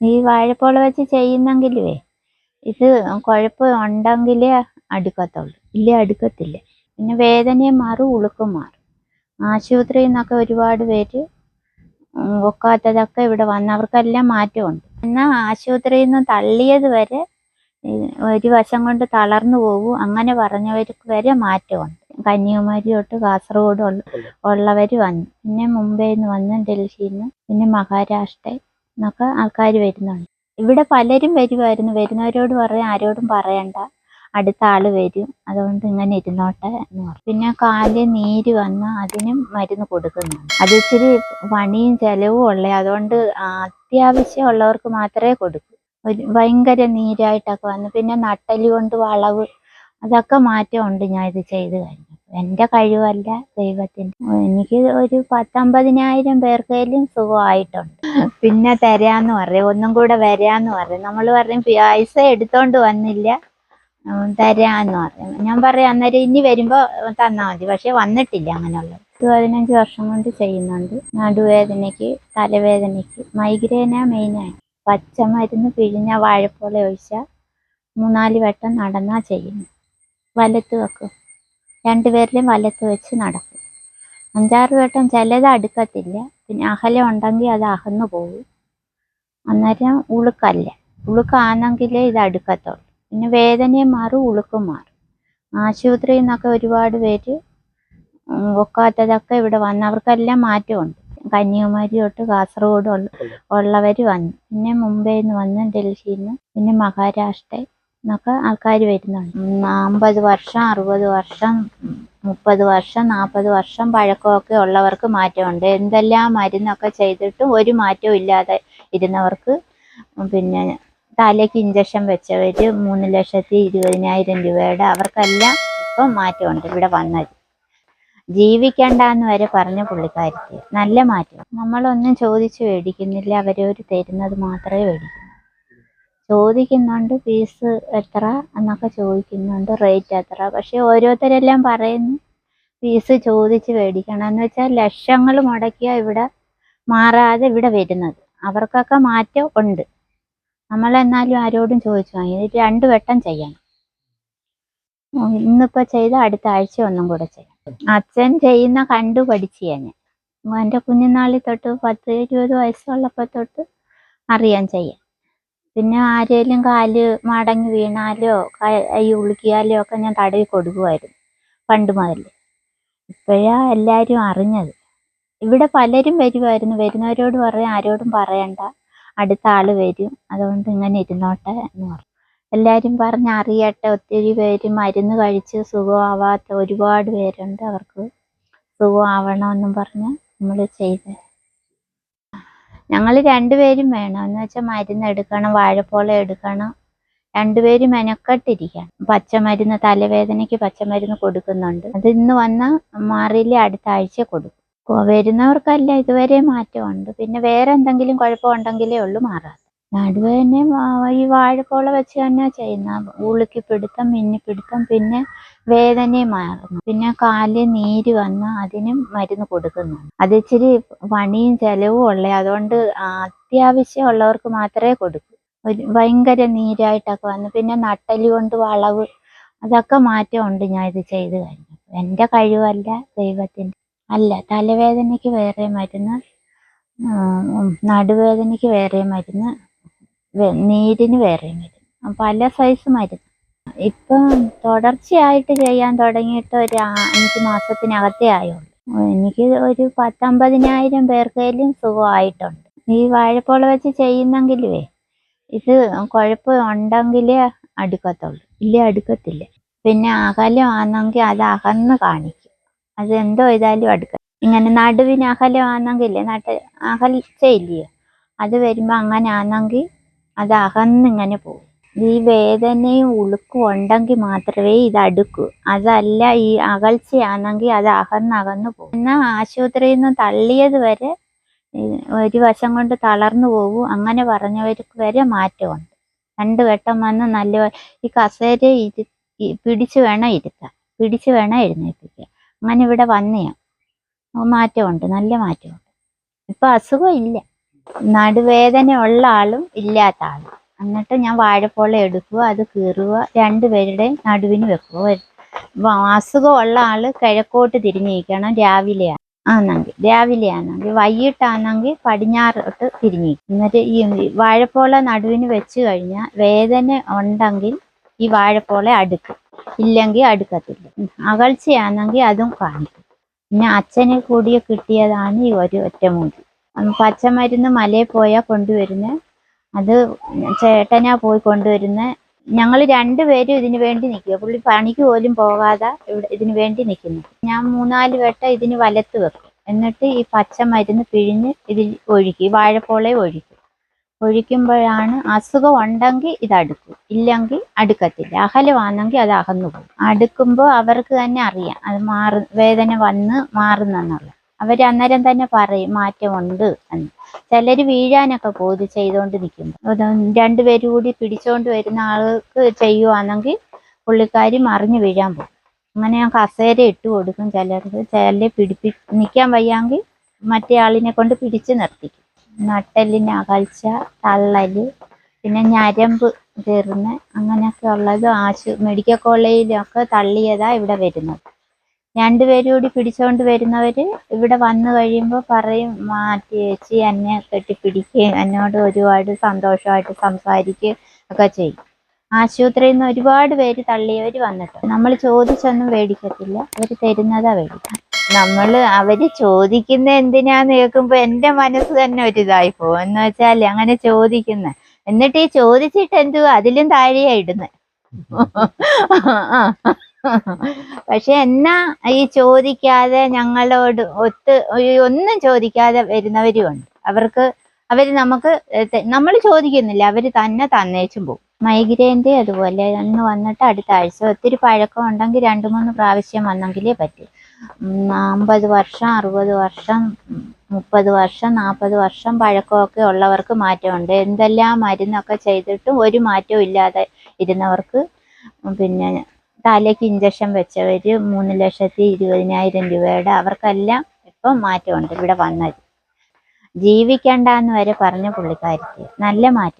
ഈ വാഴപ്പോള വെച്ച് ചെയ്യുന്നെങ്കിലേ ഇത് കുഴപ്പം ഉണ്ടെങ്കിലേ അടുക്കത്തുള്ളൂ. ഇല്ലേ അടുക്കത്തില്ല. പിന്നെ വേദനയും മാറും ഉളുക്കും മാറും. ആശുപത്രിയിൽ നിന്നൊക്കെ ഒരുപാട് പേര് ഒക്കാത്തതൊക്കെ ഇവിടെ വന്നവർക്കെല്ലാം മാറ്റമുണ്ട്. എന്നാൽ ആശുപത്രിയിൽ നിന്ന് തള്ളിയത് വരെ ഒരു വശം കൊണ്ട് തളർന്നു പോകും അങ്ങനെ പറഞ്ഞവർക്ക് വരെ മാറ്റമുണ്ട്. കന്യാകുമാരി തൊട്ട് കാസർഗോഡ് ഉള്ള ഉള്ളവർ വന്നു. പിന്നെ മുംബൈയിൽ നിന്ന് വന്ന് ഡൽഹിയിൽ നിന്ന് പിന്നെ മഹാരാഷ്ട്ര എന്നൊക്കെ ആൾക്കാർ വരുന്നുണ്ട്. ഇവിടെ പലരും വരുമായിരുന്നു വരുന്നവരോട് പറയും ആരോടും പറയണ്ട. അടുത്ത ആൾ വരും. അതുകൊണ്ട് ഇങ്ങനെ ഇരുന്നോട്ടെ എന്ന് പറഞ്ഞു. പിന്നെ കാൽ നീര് വന്ന് അതിനും മരുന്ന് കൊടുക്കുന്നുണ്ട്. അത് ഇച്ചിരി പണിയും ചെലവും ഉള്ളേ. അതുകൊണ്ട് അത്യാവശ്യം ഉള്ളവർക്ക് മാത്രമേ കൊടുക്കൂ. ഒരു ഭയങ്കര നീരായിട്ടൊക്കെ വന്നു പിന്നെ നട്ടൽ കൊണ്ട് വളവ് അതൊക്കെ മാറ്റമുണ്ട് ഞാൻ ഇത് ചെയ്ത് കഴിഞ്ഞു എന്റെ കഴിവല്ല ദൈവത്തിന്റെ. എനിക്ക് ഒരു പത്തൊമ്പതിനായിരം പേർക്കേലും സുഖമായിട്ടുണ്ട്. പിന്നെ തരാന്ന് പറയും ഒന്നും കൂടെ വരാന്ന് പറയും. നമ്മൾ പറയും പൈസ എടുത്തോണ്ട് വന്നില്ല. തരാന്ന് പറയും. ഞാൻ പറയാം അന്നേരം ഇനി വരുമ്പോ തന്നാ മതി. പക്ഷെ വന്നിട്ടില്ല അങ്ങനെയുള്ളത്. പത്ത് പതിനഞ്ച് വർഷം കൊണ്ട് ചെയ്യുന്നുണ്ട്. നടുവേദനയ്ക്ക് തലവേദനയ്ക്ക്. മൈഗ്രെയിനാ മെയിനായി പച്ചമരുന്ന് പിഴിഞ്ഞ വാഴപ്പോള ഒഴിച്ചാൽ മൂന്നാൽ വട്ടം നടന്നാ ചെയ്യുന്നു വലത്ത് വെക്കും. രണ്ടുപേരിലും വലത്ത് വെച്ച് നടക്കും. അഞ്ചാറ് വട്ടം ചിലത് അടുക്കത്തില്ല. പിന്നെ അകലം ഉണ്ടെങ്കിൽ അത് അകന്നു പോകും. അന്നേരം ഉളുക്കല്ല. ഉളുക്കാണെങ്കിലേ ഇത് അടുക്കത്തുള്ളൂ. പിന്നെ വേദനയും മാറും ഉളുക്കും മാറും. ആശുപത്രിയിൽ നിന്നൊക്കെ ഒരുപാട് പേര് ഒക്കാത്തതൊക്കെ ഇവിടെ വന്നവർക്കെല്ലാം മാറ്റമുണ്ട്. കന്യാകുമാരി തൊട്ട് കാസർഗോഡ് ഉള്ള ഉള്ളവർ വന്നു. പിന്നെ മുംബൈയിൽ നിന്ന് വന്ന് ഡൽഹിയിൽ നിന്ന് പിന്നെ മഹാരാഷ്ട്ര എന്നൊക്കെ ആൾക്കാർ വരുന്നുണ്ട്. അമ്പത് വർഷം അറുപത് വർഷം മുപ്പത് വർഷം നാൽപ്പത് വർഷം പഴക്കമൊക്കെ ഉള്ളവർക്ക് മാറ്റമുണ്ട്. എന്തെല്ലാം മരുന്നൊക്കെ ചെയ്തിട്ടും ഒരു മാറ്റവും ഇല്ലാതെ ഇരുന്നവർക്ക് പിന്നെ തലയ്ക്ക് ഇഞ്ചക്ഷൻ വെച്ചവർ മൂന്ന് ലക്ഷത്തി ഇരുപതിനായിരം രൂപയുടെ അവർക്കെല്ലാം ഇപ്പം മാറ്റമുണ്ട്. ഇവിടെ വന്നത് ജീവിക്കണ്ടെന്ന് വരെ പറഞ്ഞ പുള്ളിക്കാരിക്ക് നല്ല മാറ്റം. നമ്മളൊന്നും ചോദിച്ചു മേടിക്കുന്നില്ല. അവരവർ തരുന്നത് മാത്രമേ മേടിക്കൂ. ചോദിക്കുന്നുണ്ട് ഫീസ് എത്ര എന്നൊക്കെ ചോദിക്കുന്നുണ്ട് റേറ്റ് എത്ര. പക്ഷെ ഓരോരുത്തരെല്ലാം പറയുന്നു ഫീസ് ചോദിച്ച് മേടിക്കണം. എന്ന് വെച്ചാൽ ലക്ഷങ്ങൾ മുടക്കിയ ഇവിടെ മാറാതെ ഇവിടെ വരുന്നത്. അവർക്കൊക്കെ മാറ്റം ഉണ്ട്. നമ്മളെന്നാലും ആരോടും ചോദിച്ചു വാങ്ങി ഇത് രണ്ടു വട്ടം ചെയ്യണം. ഇന്നിപ്പോ ചെയ്ത അടുത്ത ആഴ്ച ഒന്നും കൂടെ ചെയ്യണം. അച്ഛൻ ചെയ്യുന്ന കണ്ടു പഠിച്ചു ഞാൻ. എന്റെ കുഞ്ഞുനാളിൽ തൊട്ട് പത്ത് ഇരുപത് വയസ്സുള്ളപ്പോൾ തൊട്ട് അറിയാൻ ചെയ്യാൻ പിന്നെ ആരേലും കാൽ മടങ്ങി വീണാലോ കൈ ഉളുക്കിയാലോ ഒക്കെ ഞാൻ തടവി കൊടുക്കുമായിരുന്നു പണ്ട് മുതൽ ഇപ്പോഴാ എല്ലാവരും അറിഞ്ഞത്. ഇവിടെ പലരും വരുമായിരുന്നു വരുന്നവരോട് പറയും ആരോടും പറയണ്ട. അടുത്ത ആൾ വരും. അതുകൊണ്ട് ഇങ്ങനെ ഇരുന്നോട്ടെ എന്ന് പറഞ്ഞു. എല്ലാവരും പറഞ്ഞ് അറിയട്ടെ. ഒത്തിരി പേര് മരുന്ന് കഴിച്ച് സുഖമാവാത്ത ഒരുപാട് പേരുണ്ട്. അവർക്ക് സുഖമാവണമെന്നും പറഞ്ഞ് നമ്മൾ ചെയ്ത് ഞങ്ങൾ രണ്ടുപേരും വേണം. എന്ന് വെച്ചാൽ മരുന്ന് എടുക്കണം വാഴപ്പോള എടുക്കണം. രണ്ടുപേരും മെനക്കെട്ടിരിക്കണം പച്ചമരുന്ന് തലവേദനയ്ക്ക് പച്ചമരുന്ന് കൊടുക്കുന്നുണ്ട്. അത് ഇന്ന് വന്ന മാറിയില്ല അടുത്ത ആഴ്ച കൊടുക്കും. വരുന്നവർക്കല്ല ഇതുവരെ മാറ്റമുണ്ട്. പിന്നെ വേറെ എന്തെങ്കിലും കുഴപ്പമുണ്ടെങ്കിലേ ഉള്ളൂ മാറാതെ തന്നെ ഈ വാഴപ്പോള വെച്ച് തന്നെ ചെയ്യുന്ന. മിന്നി മിന്നിപ്പിടുത്തം പിന്നെ വേദനയും മാറുന്നു. പിന്നെ കാൽ നീര് വന്ന് അതിനും മരുന്ന് കൊടുക്കുന്നു. അത് ഇച്ചിരി പണിയും ചെലവും ഉള്ള. അതുകൊണ്ട് അത്യാവശ്യം ഉള്ളവർക്ക് മാത്രമേ കൊടുക്കൂ. ഒരു ഭയങ്കര നീരായിട്ടൊക്കെ വന്നു പിന്നെ നട്ടൽ കൊണ്ട് വളവ് അതൊക്കെ മാറ്റമുണ്ട് ഞാൻ ഇത് ചെയ്ത് കഴിഞ്ഞു എന്റെ കഴിവല്ല ദൈവത്തിന്റെ. അല്ല തലവേദനയ്ക്ക് വേറെ മരുന്ന് നടുവേദനയ്ക്ക് വേറെ മരുന്ന് നീരിന് വേറെ മരുന്ന് പല സൈസ് മരുന്ന്. ഇപ്പം തുടർച്ചയായിട്ട് ചെയ്യാൻ തുടങ്ങിയിട്ട് ഒരു അഞ്ച് മാസത്തിനകത്തേ ആയുള്ളൂ. എനിക്ക് ഒരു പത്തമ്പതിനായിരം പേർക്കേലും സുഖമായിട്ടുണ്ട്. ഈ വാഴപ്പോള വെച്ച് ചെയ്യുന്നെങ്കിലുവേ ഇത് കുഴപ്പം ഉണ്ടെങ്കിലേ അടുക്കത്തുള്ളൂ. ഇല്ല അടുക്കത്തില്ല. പിന്നെ അകലമാണെങ്കിൽ അത് അകന്ന് കാണിക്കും. അത് എന്തോ ഇതായാലും അടുക്ക ഇങ്ങനെ നടുവിന് അകലമാണെങ്കിൽ നട്ട് അകൽച്ചയില്ലയോ അത് വരുമ്പോൾ അങ്ങനെ ആണെങ്കിൽ അത് അകന്നിങ്ങനെ പോകും. ഈ വേദനയും ഉളുക്കും ഉണ്ടെങ്കിൽ മാത്രമേ ഇത് അടുക്കൂ. അതല്ല ഈ അകൽച്ചയാണെങ്കിൽ അത് അകന്നകന്ന് പോകും. എന്നാൽ ആശുപത്രിയിൽ നിന്ന് തള്ളിയത് വരെ ഒരു വശം കൊണ്ട് തളർന്നു പോകും. അങ്ങനെ പറഞ്ഞവർക്ക് വരെ മാറ്റമുണ്ട്. രണ്ട് വട്ടം വന്ന് നല്ല ഈ കസേര ഇരു പിടിച്ചു വേണം ഇരുത്താൻ. പിടിച്ച് വേണം എഴുന്നേൽപ്പിക്കുക അങ്ങനെ ഇവിടെ വന്നയാ. മാറ്റമുണ്ട് നല്ല മാറ്റമുണ്ട്. ഇപ്പം അസുഖം ഇല്ല. നടുവേദന ഉള്ള ആളും ഇല്ലാത്ത ആളും. എന്നിട്ട് ഞാൻ വാഴപ്പോള എടുക്കുക അത് കീറുക രണ്ടുപേരുടെയും നടുവിന് വെക്കുക. അസുഖം ഉള്ള ആൾ കിഴക്കോട്ട് തിരിഞ്ഞിരിക്കണം രാവിലെയാണ് ആണെങ്കിൽ രാവിലെ ആണെങ്കിൽ വൈകിട്ടാണെങ്കിൽ പടിഞ്ഞാറോട്ട് തിരിഞ്ഞിരിക്കും. എന്നിട്ട് ഈ വാഴപ്പോള നടുവിന് വെച്ച് കഴിഞ്ഞാൽ വേദന ഉണ്ടെങ്കിൽ ഈ വാഴപ്പോള അടുക്കും. ഇല്ലെങ്കിൽ അടുക്കത്തില്ല. അകൽച്ചയാണെങ്കിൽ അതും കാണിക്കും. പിന്നെ അച്ഛനെ കൂടിയ കിട്ടിയതാണ് ഈ ഒരു ഒറ്റമൂലി പച്ചമരുന്ന് മലയിൽ പോയാൽ കൊണ്ടുവരുന്നത് അത് ചേട്ടനാ പോയി കൊണ്ടുവരുന്നത് ഞങ്ങൾ രണ്ടുപേരും ഇതിനു വേണ്ടി നിൽക്കുക പുള്ളി പണിക്ക് പോലും പോകാതെ ഇവിടെ ഇതിനു വേണ്ടി നിൽക്കുന്നു ഞാൻ മൂന്നാൽ വട്ടം ഇതിന് വലത്ത് വെക്കും. എന്നിട്ട് ഈ പച്ചമരുന്ന് പിഴിഞ്ഞ് ഇതിൽ ഒഴിക്കും. ഈ വാഴപ്പോളെ ഒഴിക്കും. ഒഴിക്കുമ്പോഴാണ് അസുഖം ഉണ്ടെങ്കിൽ ഇത് അടുക്കും ഇല്ലെങ്കിൽ അടുക്കത്തില്ല. അകലമാണെങ്കിൽ അത് അകന്നു പോകും അടുക്കുമ്പോൾ അവർക്ക് തന്നെ അറിയാം. അത് മാറു വേദന വന്ന് മാറുന്നെന്നുള്ളത് അവർ അന്നേരം തന്നെ പറയും മാറ്റമുണ്ട് എന്ന്. ചിലർ വീഴാനൊക്കെ പോയി ചെയ്തുകൊണ്ട് നിൽക്കുമ്പോൾ രണ്ടുപേരും കൂടി പിടിച്ചുകൊണ്ട് വരുന്ന ആൾക്ക് ചെയ്യുവാണെങ്കിൽ പുള്ളിക്കാരി മറിഞ്ഞു വീഴാൻ പോകും. അങ്ങനെ ഞാൻ കസേര ഇട്ട് കൊടുക്കും ചിലർക്ക്. ചിലരെ പിടിപ്പി നിൽക്കാൻ വയ്യാങ്കിൽ മറ്റേ ആളിനെ കൊണ്ട് പിടിച്ച് നിർത്തിക്കും. നട്ടലിന് അകൽച്ച തള്ളൽ പിന്നെ ഞരമ്പ് കയറുന്ന അങ്ങനെയൊക്കെ ഉള്ളത് ആശു മെഡിക്കൽ കോളേജിലൊക്കെ തള്ളിയതാ ഇവിടെ വരുന്നത്. രണ്ടുപേരും കൂടി പിടിച്ചോണ്ട് വരുന്നവര് ഇവിടെ വന്നു കഴിയുമ്പോൾ പറയും മാറ്റി ചേച്ചി എന്നെ കെട്ടിപ്പിടിക്കുകയും എന്നോട് ഒരുപാട് സന്തോഷമായിട്ട് സംസാരിക്കുകയും ഒക്കെ ചെയ്യും. ആശുപത്രിയിൽ നിന്ന് ഒരുപാട് പേര് തള്ളിയവർ വന്നിട്ട് നമ്മൾ ചോദിച്ചൊന്നും മേടിക്കത്തില്ല അവർ തരുന്നതാ മേടിക്കാം നമ്മൾ അവർ ചോദിക്കുന്ന എന്തിനാന്ന് കേൾക്കുമ്പോ എന്റെ മനസ്സ് തന്നെ ഒരു ഇതായി പോകും. എന്ന് വെച്ചാൽ അങ്ങനെ ചോദിക്കുന്ന. എന്നിട്ട് ഈ ചോദിച്ചിട്ട് എന്തുവാ അതിലും താഴെയാ ഇടുന്നത് പക്ഷെ എന്നാ ഈ ചോദിക്കാതെ ഞങ്ങളോട് ഒത്ത് ഒന്നും ചോദിക്കാതെ വരുന്നവരും ഉണ്ട് അവർക്ക് അവർ നമുക്ക് നമ്മൾ ചോദിക്കുന്നില്ല. അവർ തന്നെ തന്നേച്ചും പോകും മൈഗ്രേന്റെ അതുപോലെ അന്ന് വന്നിട്ട് അടുത്ത ആഴ്ച ഒത്തിരി പഴക്കം ഉണ്ടെങ്കിൽ രണ്ട് മൂന്ന് പ്രാവശ്യം വന്നെങ്കിലേ പറ്റൂ. അമ്പത് വർഷം അറുപത് വർഷം മുപ്പത് വർഷം നാൽപ്പത് വർഷം പഴക്കമൊക്കെ ഉള്ളവർക്ക് മാറ്റമുണ്ട്. എന്തെല്ലാം മരുന്നൊക്കെ ചെയ്തിട്ടും ഒരു മാറ്റവും ഇല്ലാതെ ഇരുന്നവർക്ക് പിന്നെ തലയ്ക്ക് ഇഞ്ചക്ഷൻ വെച്ചവർ മൂന്ന് ലക്ഷത്തി ഇരുപതിനായിരം രൂപയുടെ അവർക്കെല്ലാം ഇപ്പം മാറ്റമുണ്ട്. ഇവിടെ വന്നത്. ജീവിക്കണ്ടെന്ന് വരെ പറഞ്ഞു പുള്ളിക്കാരിക്ക് നല്ല മാറ്റം.